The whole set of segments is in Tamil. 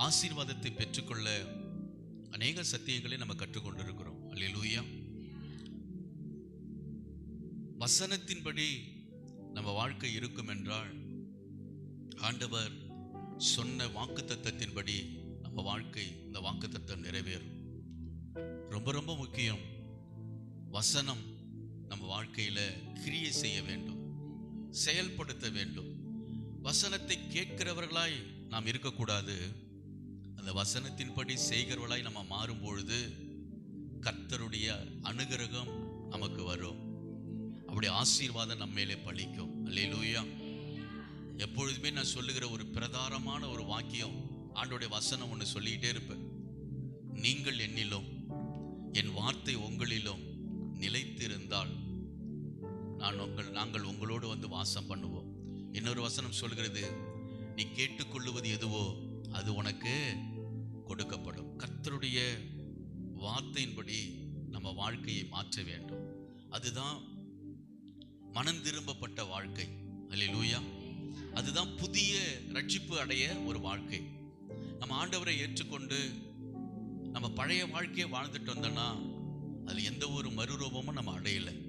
ஆசீர்வாதத்தை பெற்றுக்கொள்ள அநேக சத்தியங்களை நம்ம கற்றுக்கொண்டிருக்கிறோம். அல்லேலூயா. வசனத்தின்படி நம்ம வாழ்க்கை இருக்கும் என்றால் ஆண்டவர் சொன்ன வாக்குத்தத்தத்தின்படி நம்ம வாழ்க்கை இந்த வாக்குத்தத்தம் நிறைவேறும். ரொம்ப ரொம்ப முக்கியம். வசனம் நம்ம வாழ்க்கையில் கிரியை செய்ய வேண்டும். செயல்படுத்த வேண்டும். வசனத்தை கேட்கிறவர்களாய் நாம் இருக்கக்கூடாது. அந்த வசனத்தின்படி செய்கிறவளாய் நம்ம மாறும் பொழுது கர்த்தருடைய அனுகிரகம் நமக்கு வரும். அப்படி ஆசீர்வாதம் நம்ம மேலே பழிக்கும் அல்லேலூயா. எப்பொழுதுமே நான் சொல்லுகிற ஒரு பிரதானமான ஒரு வாக்கியம் ஆண்டோடைய வசனம் ஒன்று சொல்லிக்கிட்டே இருப்பேன். நீங்கள் என்னிலும் என் வார்த்தை உங்களிலும் நிலைத்திருந்தால் நான் உங்கள் நாங்கள் உங்களோடு வந்து வாசம் பண்ணுவோம். இன்னொரு வசனம் சொல்கிறது நீ கேட்டுக்கொள்ளுவது எதுவோ அது உனக்கு கொடுக்கப்படும். கர்த்தருடைய வார்த்தையின்படி நம்ம வாழ்க்கையை மாற்ற வேண்டும். அதுதான் மனம் திரும்பப்பட்ட வாழ்க்கை. அல்லூயா அதுதான் புதிய ரட்சிப்பு அடைய ஒரு வாழ்க்கை. நம்ம ஆண்டவரை ஏற்றுக்கொண்டு நம்ம பழைய வாழ்க்கையை வாழ்ந்துட்டு வந்தோம்னா அது எந்த ஒரு மறுரூபமும் நம்ம அடையலை.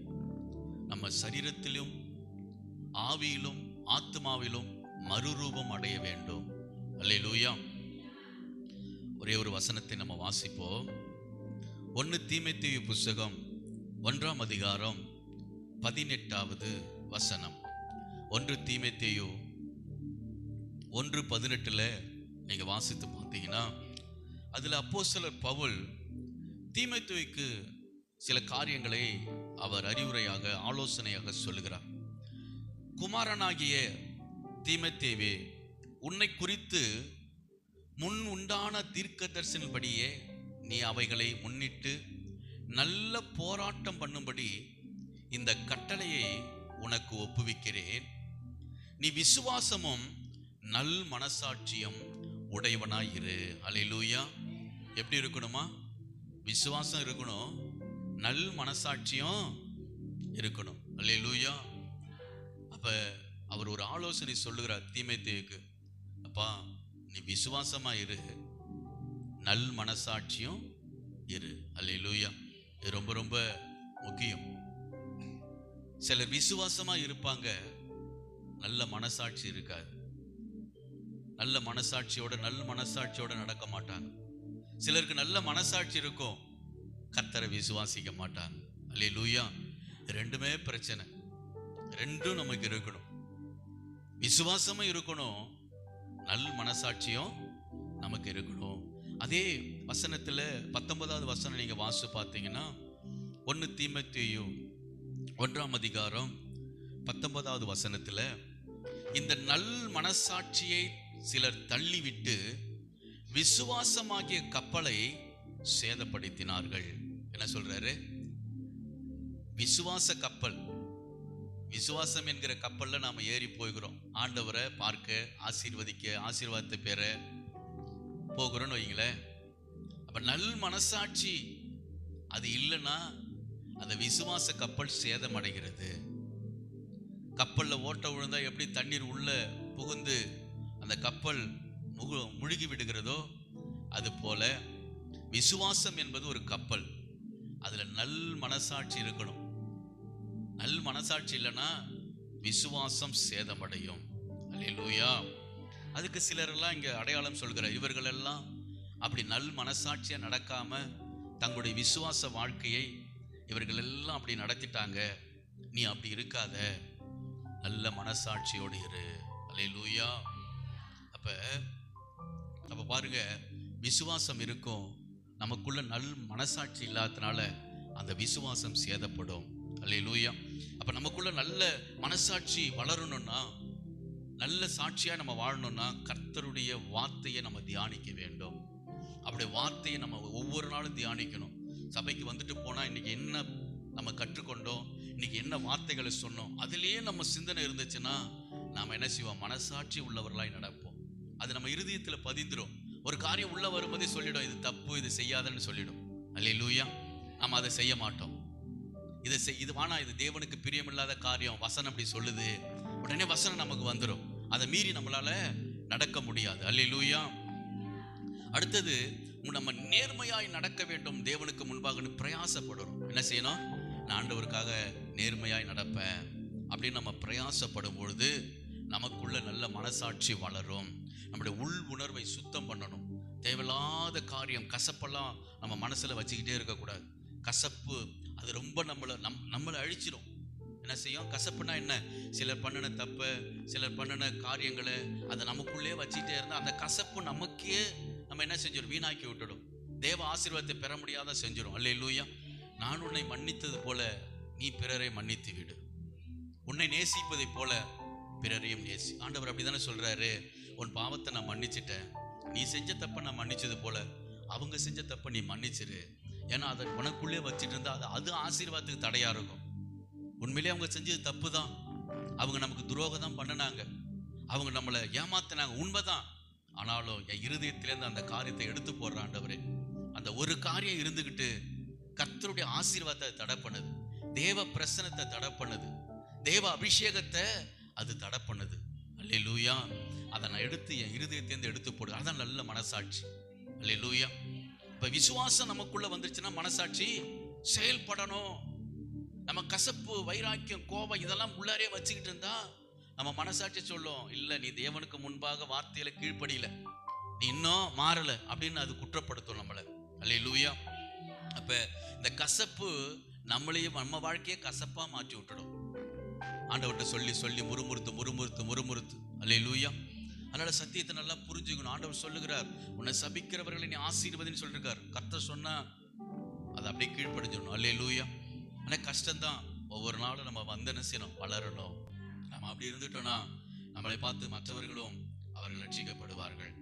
நம்ம சரீரத்திலும் ஆவியிலும் ஆத்மாவிலும் மறுரூபம் அடைய வேண்டும். அல்லேலூயா ஒரே ஒரு வசனத்தை நம்ம வாசிப்போம். ஒன்று தீமைத்தீவு புஸ்தகம் ஒன்றாம் அதிகாரம் பதினெட்டாவது வசனம். ஒன்று தீமைத்தேயு ஒன்று பதினெட்டில் நீங்கள் வாசித்து பார்த்தீங்கன்னா அதில் அப்போ சிலர் பவுல் தீமைத்துவைக்கு சில காரியங்களை அவர் அறிவுரையாக ஆலோசனையாக சொல்லுகிறார். குமாரனாகிய தீமைத்தேவே உன்னை குறித்து முன் உண்டான தீர்க்க தரிசனப்படியே நீ அவைகளை முன்னிட்டு நல்ல போராட்டம் பண்ணும்படி இந்த கட்டளையை உனக்கு ஒப்புவிக்கிறேன். நீ விசுவாசமும் நல் மனசாட்சியம் உடையவனாயிரு. இரு எப்படி இருக்கணுமா? விசுவாசம் இருக்கணும் நல் மனசாட்சியம் இருக்கணும். அல்லேலூயா அப்போ அவர் ஒரு ஆலோசனை சொல்லுகிறார் தீமைத்தேவுக்கு அப்பா நீ விசுவாசமா இரு. நல் மனசாட்சியும் இரு. அல்லேலூயா. இது ரொம்ப ரொம்ப முக்கியம். சிலர் விசுவாசமா இருப்பாங்க. நல்ல மனசாட்சி இருக்காது. நல்ல மனசாட்சியோட நல் மனசாட்சியோட நடக்க மாட்டாங்க. சிலருக்கு நல்ல மனசாட்சி இருக்கும். கத்தரை விசுவாசிக்க மாட்டாங்க. அல்லே லூயா ரெண்டுமே பிரச்சனை. ரெண்டும் நமக்கு இருக்கணும். விசுவாசமும் இருக்கணும். நல் மனசாட்சியும் நமக்கு இருக்கணும். அதே வசனத்தில் பத்தொன்பதாவது வசனம் நீங்கள் வாசி பார்த்தீங்கன்னா ஒன்று தீமத்தேயும் ஒன்றாம் அதிகாரம் பத்தொன்பதாவது வசனத்தில் இந்த நல் மனசாட்சியை சிலர் தள்ளிவிட்டு விசுவாசமாகிய கப்பலை சேதப்படுத்தினார்கள். என்ன சொல்றாரு? விசுவாச கப்பல். விசுவாசம் என்கிற கப்பலில் நாம் ஏறி போய்கிறோம் ஆண்டவரை பார்க்க ஆசீர்வதிக்க ஆசீர்வாதத்தை பெற போகிறோம்னு வைங்களேன் அப்போ நல் மனசாட்சி அது இல்லைன்னா அந்த விசுவாச கப்பல் சேதமடைகிறது. கப்பலில் ஓட்ட விழுந்தால் எப்படி தண்ணீர் உள்ள புகுந்து அந்த கப்பல் முகு முழுகி விடுகிறதோ அது போல விசுவாசம் என்பது ஒரு கப்பல். அதில் நல் மனசாட்சி இருக்கணும். நல் மனசாட்சி இல்லைன்னா விசுவாசம் சேதமடையும். அல்லேலூயா. அதுக்கு சிலரெல்லாம் இங்கே அடையாளம் சொல்கிற இவர்களெல்லாம் அப்படி நல் மனசாட்சியாக நடக்காமல் தங்களுடைய விசுவாச வாழ்க்கையை இவர்கள் எல்லாம் அப்படி நடத்திட்டாங்க. நீ அப்படி இருக்காத. நல்ல மனசாட்சியோடு இரு. அல்லேலூயா. அப்போ அப்போ பாருங்க விசுவாசம் இருக்கும். நமக்குள்ள நல் மனசாட்சி இல்லாததுனால அந்த விசுவாசம் சேதப்படும். அல்லேலூயா. லூயா நமக்குள்ள நல்ல மனசாட்சி வளரணும்னா நல்ல சாட்சியா நம்ம வாழணும்னா கர்த்தருடைய வார்த்தையை நம்ம தியானிக்க வேண்டும். அப்படி வார்த்தையை நம்ம ஒவ்வொரு நாளும் தியானிக்கணும். சபைக்கு வந்துட்டு போனா இன்னைக்கு என்ன நம்ம கற்றுக்கொண்டோம் இன்னைக்கு என்ன வார்த்தைகளை சொன்னோம் அதிலேயே நம்ம சிந்தனை இருந்துச்சுன்னா நாம் என்ன செய்வோம்? மனசாட்சி உள்ளவர்களாய் நடப்போம். அது நம்ம இருதயத்தில் பதிந்துடும் ஒரு காரியம் உள்ள வரும்போதே சொல்லிடும் இது தப்பு இது செய்யாதன்னு சொல்லிடும். அல்லேலூயா. நம்ம அதை செய்ய மாட்டோம். இதை செய் இது வானா இது தேவனுக்கு பிரியமில்லாத காரியம் வசனம் அப்படி சொல்லுது. உடனே வசனம் நமக்கு வந்துடும் அதை மீறி நம்மளால நடக்க முடியாது. அல்லேலூயா. அடுத்தது நம்ம நேர்மையாய் நடக்க வேண்டும். தேவனுக்கு முன்பாக பிரயாசப்படுறோம். என்ன செய்யணும்? நான் ஆண்டவருக்காக நேர்மையாய் நடப்பேன். அப்படின்னு நம்ம பிரயாசப்படும் பொழுது நமக்குள்ள நல்ல மனசாட்சி வளரும். நம்முடைய உள் உணர்வை சுத்தம் பண்ணணும். தேவையில்லாத காரியம் கசப்பெல்லாம் நம்ம மனசில் வச்சுக்கிட்டே இருக்கக்கூடாது. கசப்பு அது ரொம்ப நம்மளை நம் நம்மளை அழிச்சிடும் என்ன செய்யும்? கசப்புனா என்ன? சிலர் பண்ணின தப்பை சிலர் பண்ணின காரியங்களை அதை நமக்குள்ளே வச்சுக்கிட்டே இருந்தால் அந்த கசப்பு நமக்கே நம்ம என்ன செஞ்சிடும் வீணாக்கி விட்டுடும். தேவ ஆசீர்வாதத்தை பெற முடியாத செஞ்சிடும் அல்ல லூயா நான் உன்னை மன்னித்தது போல நீ பிறரை மன்னித்து விடு. உன்னை நேசிப்பதைப் போல பிறரையும் நேசி. ஆண்டவர் அப்படி தானே சொல்கிறாரு உன் பாவத்தை நான் மன்னிச்சிட்டேன். நீ செஞ்ச தப்பை நான் மன்னிச்சது போல அவங்க செஞ்ச தப்பை நீ மன்னிச்சிரு. ஏன்னா அதை உனக்குள்ளே வச்சுட்டு இருந்தா அது அது ஆசீர்வாதத்துக்கு தடையா இருக்கும். உண்மையிலேயே அவங்க செஞ்சது தப்பு தான் அவங்க நமக்கு துரோகம் தான் பண்ணினாங்க. அவங்க நம்மளை ஏமாத்தினாங்க. உண்மைதான். ஆனாலும் என் இருதயத்திலேருந்து அந்த காரியத்தை எடுத்து போடுறாண்டவரே அந்த ஒரு காரியம் இருந்துக்கிட்டு கர்த்தருடைய ஆசீர்வாதத்தை தடை பண்ணுது. தேவ பிரசனத்தை தடை பண்ணுது. தேவ அபிஷேகத்தை அது தடை பண்ணுது. அல்லே லூயா அதை நான் எடுத்து என் இருதயத்திலேருந்து எடுத்து போடு. அதான் நல்ல மனசாட்சி. அல்லே லூயா இப்ப விசுவாசம் நமக்குள்ள வந்துருச்சுன்னா மனசாட்சி செயல்படணும். நம்ம கசப்பு வைராக்கியம் கோபம் இதெல்லாம் உள்ளாரே வச்சுக்கிட்டு இருந்தா நம்ம மனசாட்சி சொல்லும் இல்ல நீ தேவனுக்கு முன்பாக வார்த்தையில கீழ்ப்படியில. நீ இன்னும் மாறல. அப்படின்னு அது குற்றப்படுத்தும் நம்மளை. அல்ல லூயா அப்ப இந்த கசப்பு நம்மளையும் நம்ம வாழ்க்கையை கசப்பா மாற்றி விட்டுடும். ஆண்டவர்கிட்ட சொல்லி சொல்லி முறுமுறுத்து முறுமுறுத்து முறுமுறுத்து. அல்ல லூயா அதனால சத்தியத்தை நல்லா புரிஞ்சுக்கணும். ஆண்டவர் சொல்லுகிறார் உன்னை சபிக்கிறவர்களை நீ ஆசீர்வதின்னு சொல்லிருக்கார் கர்த்தர் சொன்னா அதை அப்படியே கீழ்ப்படிஞ்சிடணும். அல்லே லூயா ஆனால் கஷ்டம்தான். ஒவ்வொரு நாளும் நம்ம வந்த என்ன செய்யணும்? வளரணும். நம்ம அப்படி இருந்துட்டோம்னா நம்மளை பார்த்து மற்றவர்களும் அவர்கள் ரட்சிக்கப்படுவார்கள்.